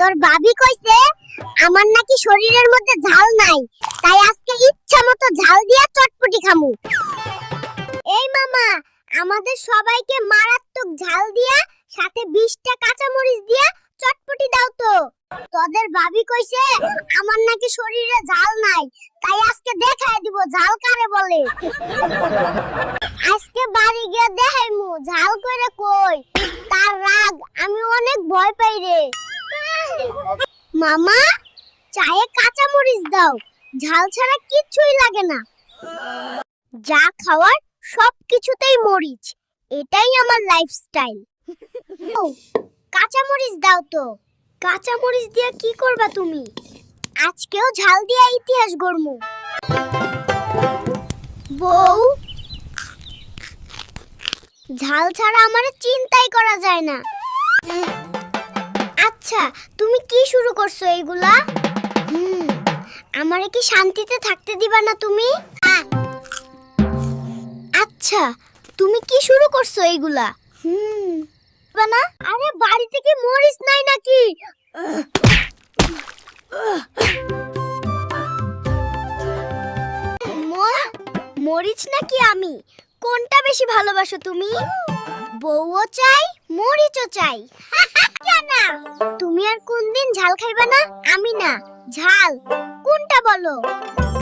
তোর ভাবি কইছে, আমার নাকি শরীরের মধ্যে ঝাল নাই, তাই আজকে ইচ্ছা মতো ঝাল দিয়া চটপটি খামু। এই মামা, আমাদের সবাইকে মারাত্মক ঝাল দিয়া, সাথে বিশটা কাঁচামরিচ দিয়া চটপটি দাও তো। তোদের ভাবি কইছে, আমার নাকি শরীরে ঝাল নাই, তাই আজকে দেখাই দিব ঝাল কারে বলে। মামা, চায়ে কাঁচা মরিচ দাও। ঝাল ছাড়া কিচ্ছুই লাগে না। যা খাওয়ার সব কিছুতেই মরিচ। এটাই আমার লাইফস্টাইল কাঁচা মরিচ দাও তো। কাঁচা মরিচ দিয়ে কি করবা তুমি? আজকেও ঝাল দিয়া ইতিহাস গড়মু। বউ, ঝাল ছাড়া আমার চিন্তাই করা যায় না। আচ্ছা তুমি কি শুরু করছ এইগুলা? হুম, আমারে কি শান্তিতে থাকতে দিবা না তুমি? আচ্ছা তুমি কি শুরু করছ এইগুলা? হুম না? আরে, বাড়ি থেকে মরিস নাই নাকি? মরিচ নাকি আমি? কোনটা বেশি ভালোবাসো তুমি? বউও চাই, মরিচও চাই। কেন তুমি আর কোন দিন ঝাল খাইবা না? আমি না। ঝাল, কোনটা বলো?